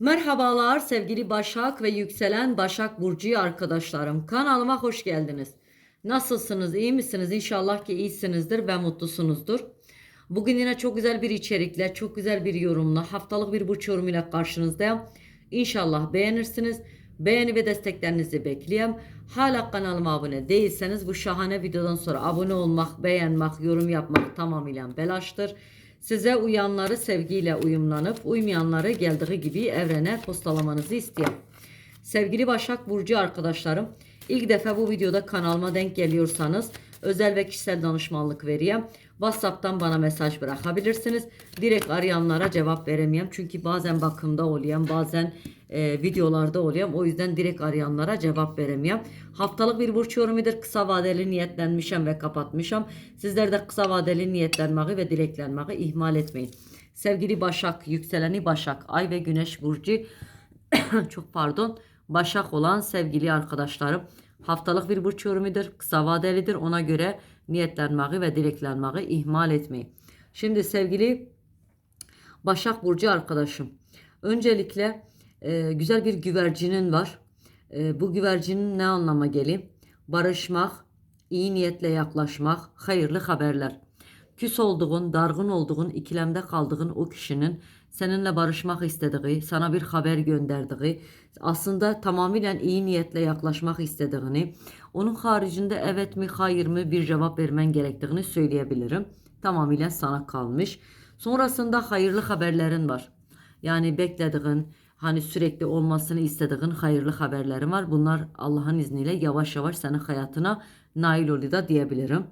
Merhabalar sevgili Başak ve yükselen Başak Burcu arkadaşlarım. Kanalıma hoş geldiniz. Nasılsınız? iyi misiniz? İnşallah ki iyisinizdir ve mutlusunuzdur. Bugün yine çok güzel bir içerikle, çok güzel bir yorumla, haftalık bir burç yorumuyla karşınızdayım. İnşallah beğenirsiniz. Beğeni ve desteklerinizi bekliyorum. Hala kanalıma abone değilseniz bu şahane videodan sonra abone olmak, beğenmek, yorum yapmak tamamıyla belaştır. Size uyanları sevgiyle uyumlanıp uymayanları geldiği gibi evrene postalamanızı istiyorum. Sevgili Başak Burcu arkadaşlarım, ilk defa bu videoda kanalıma denk geliyorsanız özel ve kişisel danışmanlık vereyim. WhatsApp'tan bana mesaj bırakabilirsiniz. Direkt arayanlara cevap veremiyorum. Çünkü bazen bakımda oluyorum, bazen e, videolarda oluyorum. O yüzden direkt arayanlara cevap veremiyorum. Haftalık bir burç yorumudur. Kısa vadeli niyetlenmişim ve kapatmışım. Sizler de kısa vadeli niyetlenmeyi ve dileklenmeyi ihmal etmeyin. Sevgili Başak, yükseleni Başak, Ay ve Güneş burcu çok pardon Başak olan sevgili arkadaşlarım haftalık bir burç yorumudur. Kısa vadelidir. Ona göre niyetlenmeyi ve dileklenmeyi ihmal etmeyin. Şimdi sevgili Başak Burcu arkadaşım. Öncelikle e, güzel bir güvercinin var. E, bu güvercinin ne anlama geliyor? Barışmak, iyi niyetle yaklaşmak, hayırlı haberler. Küs olduğun, dargın olduğun, ikilemde kaldığın o kişinin seninle barışmak istediği, sana bir haber gönderdiği, aslında tamamıyla iyi niyetle yaklaşmak istediğini, onun haricinde evet mi hayır mı bir cevap vermen gerektiğini söyleyebilirim. Tamamıyla sana kalmış. Sonrasında hayırlı haberlerin var. Yani beklediğin, hani sürekli olmasını istediğin hayırlı haberlerin var. Bunlar Allah'ın izniyle yavaş yavaş senin hayatına nail oluyor da diyebilirim.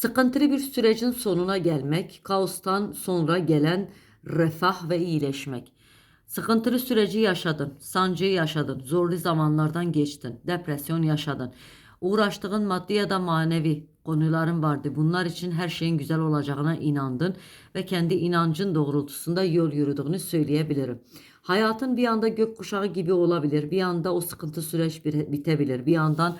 Sıkıntılı bir sürecin sonuna gelmek, kaostan sonra gelen refah ve iyileşmek. Sıkıntılı süreci yaşadın, sancıyı yaşadın, zorlu zamanlardan geçtin, depresyon yaşadın. Uğraştığın maddi ya da manevi konuların vardı. Bunlar için her şeyin güzel olacağına inandın ve kendi inancın doğrultusunda yol yürüdüğünü söyleyebilirim. Hayatın bir anda gökkuşağı gibi olabilir. Bir anda o sıkıntı süreç bitebilir. Bir yandan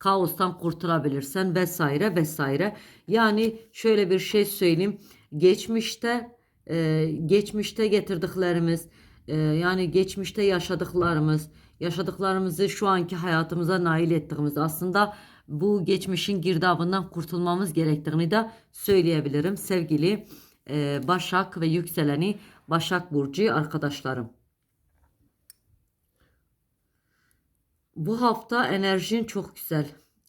kaostan kurtulabilirsen vesaire vesaire. Yani şöyle bir şey söyleyeyim. Geçmişte e, geçmişte getirdiklerimiz e, yani geçmişte yaşadıklarımız yaşadıklarımızı şu anki hayatımıza nail ettiğimiz aslında bu geçmişin girdabından kurtulmamız gerektiğini de söyleyebilirim sevgili e, Başak ve yükseleni Başak Burcu arkadaşlarım. Bu hafta enerjin çok güzel.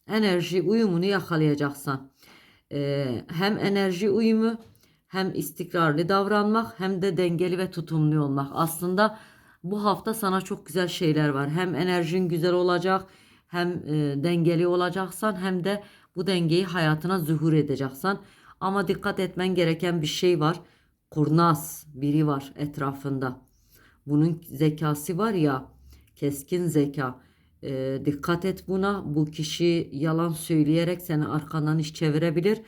Enerji uyumunu yakalayacaksan. Ee, hem enerji uyumu hem istikrarlı davranmak hem de dengeli ve tutumlu olmak. Aslında bu hafta sana çok güzel şeyler var. Hem enerjin güzel olacak hem e, dengeli olacaksan hem de bu dengeyi hayatına zuhur edeceksen. Ama dikkat etmen gereken bir şey var. Kurnaz biri var etrafında. Bunun zekası var ya keskin zeka. E, dikkat et buna. Bu kişi yalan söyleyerek seni arkandan iş çevirebilir.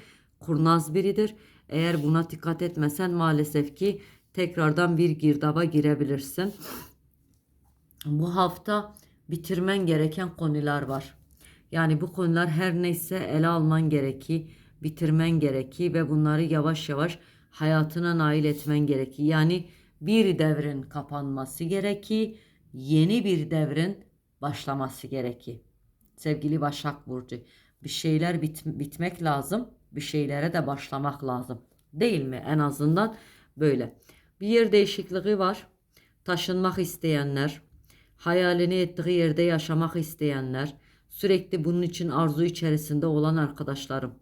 Kurnaz biridir. Eğer buna dikkat etmesen maalesef ki tekrardan bir girdaba girebilirsin. Bu hafta bitirmen gereken konular var. Yani bu konular her neyse ele alman gereki, bitirmen gereki ve bunları yavaş yavaş hayatına nail etmen gereki. Yani bir devrin kapanması gereki, yeni bir devrin başlaması gerekir. Sevgili Başak Burcu, bir şeyler bit bitmek lazım, bir şeylere de başlamak lazım. Değil mi? En azından böyle. Bir yer değişikliği var. Taşınmak isteyenler, hayalini ettiği yerde yaşamak isteyenler, sürekli bunun için arzu içerisinde olan arkadaşlarım.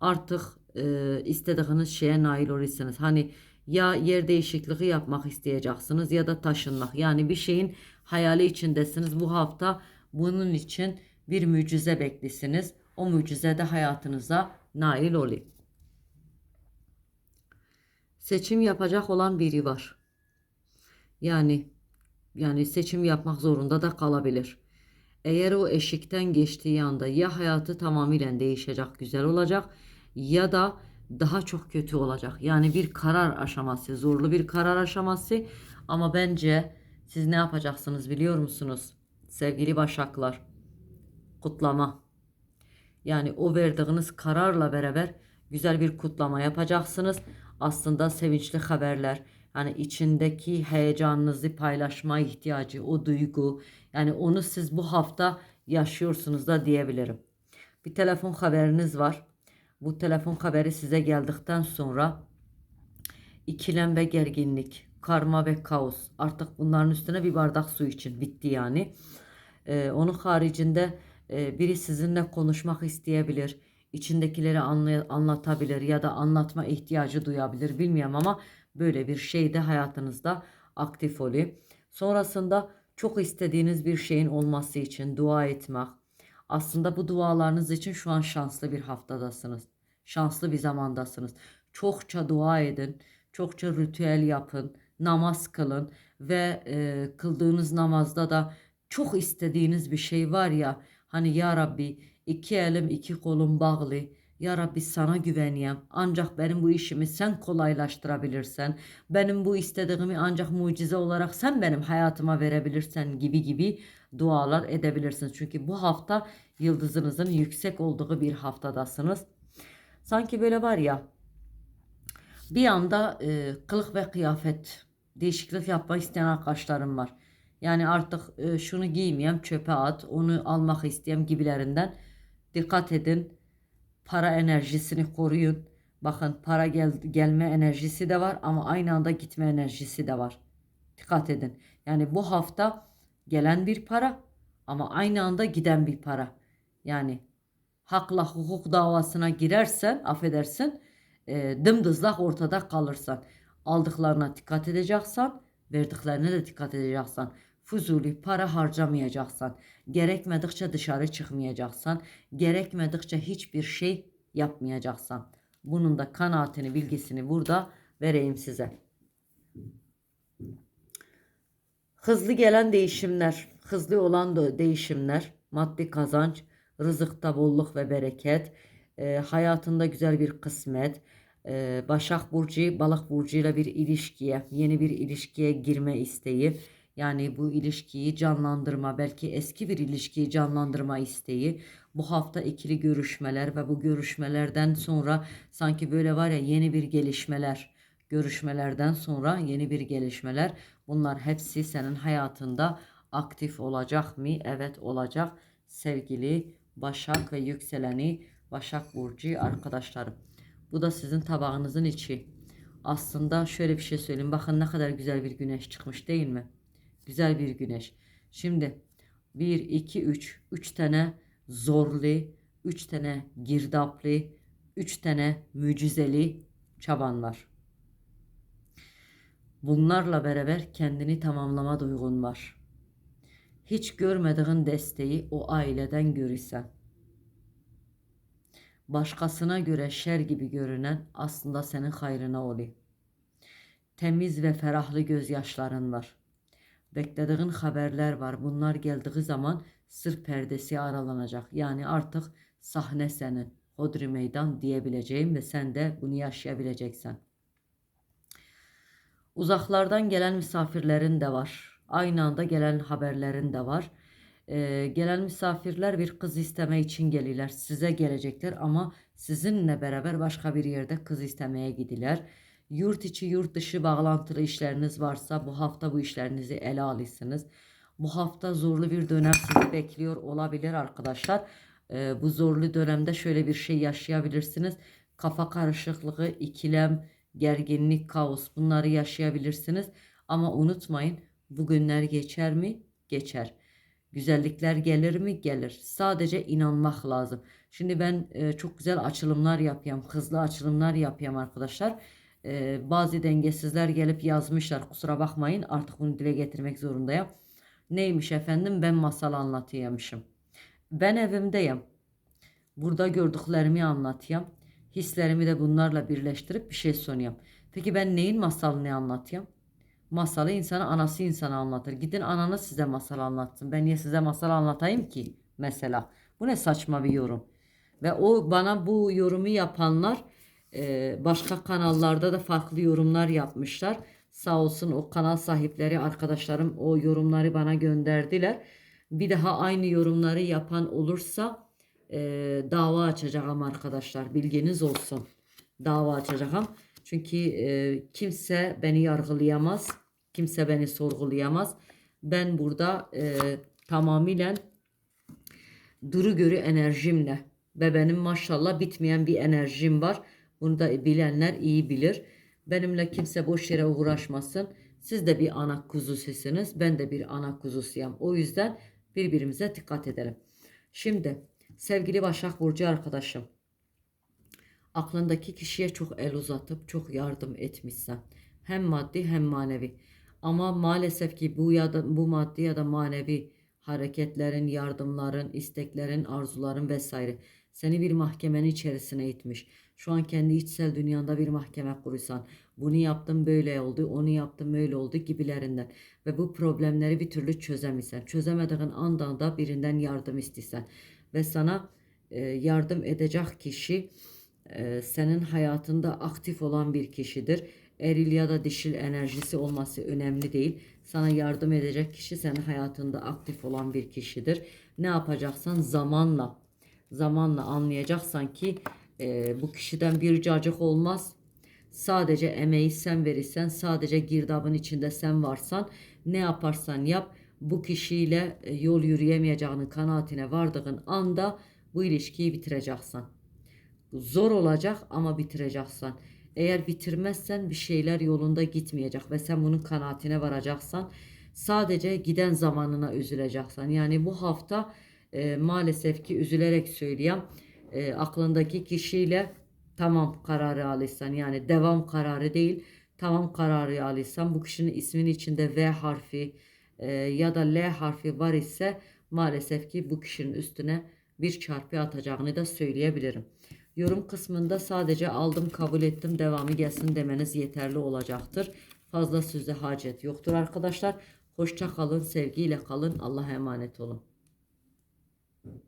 Artık e, istediğiniz şeye nail olursunuz. Hani ya yer değişikliği yapmak isteyeceksiniz ya da taşınmak. Yani bir şeyin hayali içindesiniz. Bu hafta bunun için bir mucize beklisiniz. O mucize de hayatınıza nail oluyor. Seçim yapacak olan biri var. Yani yani seçim yapmak zorunda da kalabilir. Eğer o eşikten geçtiği anda ya hayatı tamamıyla değişecek, güzel olacak ya da daha çok kötü olacak. Yani bir karar aşaması, zorlu bir karar aşaması ama bence siz ne yapacaksınız biliyor musunuz? Sevgili Başaklar, kutlama. Yani o verdiğiniz kararla beraber güzel bir kutlama yapacaksınız. Aslında sevinçli haberler, Yani içindeki heyecanınızı paylaşma ihtiyacı, o duygu. Yani onu siz bu hafta yaşıyorsunuz da diyebilirim. Bir telefon haberiniz var. Bu telefon haberi size geldikten sonra ikilem ve gerginlik, karma ve kaos. Artık bunların üstüne bir bardak su için bitti yani. Ee, onun haricinde e, biri sizinle konuşmak isteyebilir. içindekileri anlay- anlatabilir ya da anlatma ihtiyacı duyabilir bilmiyorum ama böyle bir şey de hayatınızda aktif oluyor. Sonrasında çok istediğiniz bir şeyin olması için dua etmek. Aslında bu dualarınız için şu an şanslı bir haftadasınız. Şanslı bir zamandasınız. Çokça dua edin, çokça ritüel yapın, namaz kılın ve e, kıldığınız namazda da çok istediğiniz bir şey var ya hani ya Rabbi iki elim iki kolum bağlı ya Rabbi sana güveniyem ancak benim bu işimi sen kolaylaştırabilirsen benim bu istediğimi ancak mucize olarak sen benim hayatıma verebilirsen gibi gibi dualar edebilirsiniz. Çünkü bu hafta yıldızınızın yüksek olduğu bir haftadasınız. Sanki böyle var ya bir anda e, kılık ve kıyafet değişiklik yapmak isteyen arkadaşlarım var. Yani artık e, şunu giymeyeyim çöpe at, onu almak isteyeyim gibilerinden dikkat edin. Para enerjisini koruyun. Bakın para gel gelme enerjisi de var ama aynı anda gitme enerjisi de var. Dikkat edin. Yani bu hafta gelen bir para ama aynı anda giden bir para. Yani hakla hukuk davasına girersen affedersin e, dımdızlak ortada kalırsan aldıklarına dikkat edeceksen verdiklerine de dikkat edeceksen fuzuli para harcamayacaksan gerekmedikçe dışarı çıkmayacaksan gerekmedikçe hiçbir şey yapmayacaksan bunun da kanaatini bilgisini burada vereyim size. Hızlı gelen değişimler, hızlı olan da değişimler, maddi kazanç, rızıkta bolluk ve bereket, e, hayatında güzel bir kısmet, e, Başak Burcu, Balık Burcu ile bir ilişkiye, yeni bir ilişkiye girme isteği, yani bu ilişkiyi canlandırma, belki eski bir ilişkiyi canlandırma isteği, bu hafta ikili görüşmeler ve bu görüşmelerden sonra sanki böyle var ya yeni bir gelişmeler, görüşmelerden sonra yeni bir gelişmeler. Bunlar hepsi senin hayatında aktif olacak mı? Evet olacak. Sevgili Başak ve yükseleni Başak Burcu arkadaşlarım. Bu da sizin tabağınızın içi. Aslında şöyle bir şey söyleyeyim. Bakın ne kadar güzel bir güneş çıkmış değil mi? Güzel bir güneş. Şimdi 1, 2, 3. 3 tane zorlu, 3 tane girdaplı, 3 tane mucizeli çaban var. Bunlarla beraber kendini tamamlama duygun var. Hiç görmediğin desteği o aileden görürsen. Başkasına göre şer gibi görünen aslında senin hayrına oluyor. Temiz ve ferahlı gözyaşların var. Beklediğin haberler var. Bunlar geldiği zaman sır perdesi aralanacak. Yani artık sahne senin. Hodri meydan diyebileceğim ve sen de bunu yaşayabileceksin. Uzaklardan gelen misafirlerin de var. Aynı anda gelen haberlerin de var. Ee, gelen misafirler bir kız isteme için gelirler. Size gelecekler ama sizinle beraber başka bir yerde kız istemeye gidiler. Yurt içi yurt dışı bağlantılı işleriniz varsa bu hafta bu işlerinizi ele alırsınız. Bu hafta zorlu bir dönem sizi bekliyor olabilir arkadaşlar. Ee, bu zorlu dönemde şöyle bir şey yaşayabilirsiniz. Kafa karışıklığı, ikilem, gerginlik, kaos bunları yaşayabilirsiniz. Ama unutmayın bu günler geçer mi? Geçer. Güzellikler gelir mi? Gelir. Sadece inanmak lazım. Şimdi ben e, çok güzel açılımlar yapıyorum. Hızlı açılımlar yapıyorum arkadaşlar. E, bazı dengesizler gelip yazmışlar. Kusura bakmayın artık bunu dile getirmek zorundayım. Neymiş efendim? Ben masal anlatıyormuşum. Ben evimdeyim. Burada gördüklerimi anlatıyorum. Hislerimi de bunlarla birleştirip bir şey sunuyorum. Peki ben neyin masalını anlatıyorum? Masalı insana anası insana anlatır. Gidin ananız size masal anlatsın. Ben niye size masal anlatayım ki mesela? Bu ne saçma bir yorum. Ve o bana bu yorumu yapanlar e, başka kanallarda da farklı yorumlar yapmışlar. Sağ olsun o kanal sahipleri arkadaşlarım o yorumları bana gönderdiler. Bir daha aynı yorumları yapan olursa e, dava açacağım arkadaşlar. Bilginiz olsun. Dava açacağım. Çünkü e, kimse beni yargılayamaz. Kimse beni sorgulayamaz. Ben burada e, tamamıyla duru görü enerjimle ve benim maşallah bitmeyen bir enerjim var. Bunu da bilenler iyi bilir. Benimle kimse boş yere uğraşmasın. Siz de bir ana kuzusisiniz. Ben de bir ana kuzusuyum. O yüzden birbirimize dikkat edelim. Şimdi sevgili Başak Burcu arkadaşım. Aklındaki kişiye çok el uzatıp çok yardım etmişsen. Hem maddi hem manevi. Ama maalesef ki bu ya da bu maddi ya da manevi hareketlerin, yardımların, isteklerin, arzuların vesaire seni bir mahkemenin içerisine itmiş. Şu an kendi içsel dünyanda bir mahkeme kurursan, bunu yaptım böyle oldu, onu yaptım böyle oldu gibilerinden ve bu problemleri bir türlü çözemiyorsan, çözemediğin andan da birinden yardım istesen ve sana e, yardım edecek kişi e, senin hayatında aktif olan bir kişidir. Eril ya da dişil enerjisi olması önemli değil. Sana yardım edecek kişi senin hayatında aktif olan bir kişidir. Ne yapacaksan zamanla zamanla anlayacaksan ki e, bu kişiden bir cacık olmaz. Sadece emeği sen verirsen, sadece girdabın içinde sen varsan, ne yaparsan yap, bu kişiyle e, yol yürüyemeyeceğinin kanaatine vardığın anda bu ilişkiyi bitireceksin. Zor olacak ama bitireceksin. Eğer bitirmezsen bir şeyler yolunda gitmeyecek ve sen bunun kanaatine varacaksan sadece giden zamanına üzüleceksin. Yani bu hafta e, maalesef ki üzülerek söyleyeyim e, aklındaki kişiyle tamam kararı alırsan yani devam kararı değil tamam kararı alırsan bu kişinin isminin içinde V harfi e, ya da L harfi var ise maalesef ki bu kişinin üstüne bir çarpı atacağını da söyleyebilirim. Yorum kısmında sadece aldım kabul ettim devamı gelsin demeniz yeterli olacaktır. Fazla söze hacet yoktur arkadaşlar. Hoşça kalın, sevgiyle kalın. Allah'a emanet olun.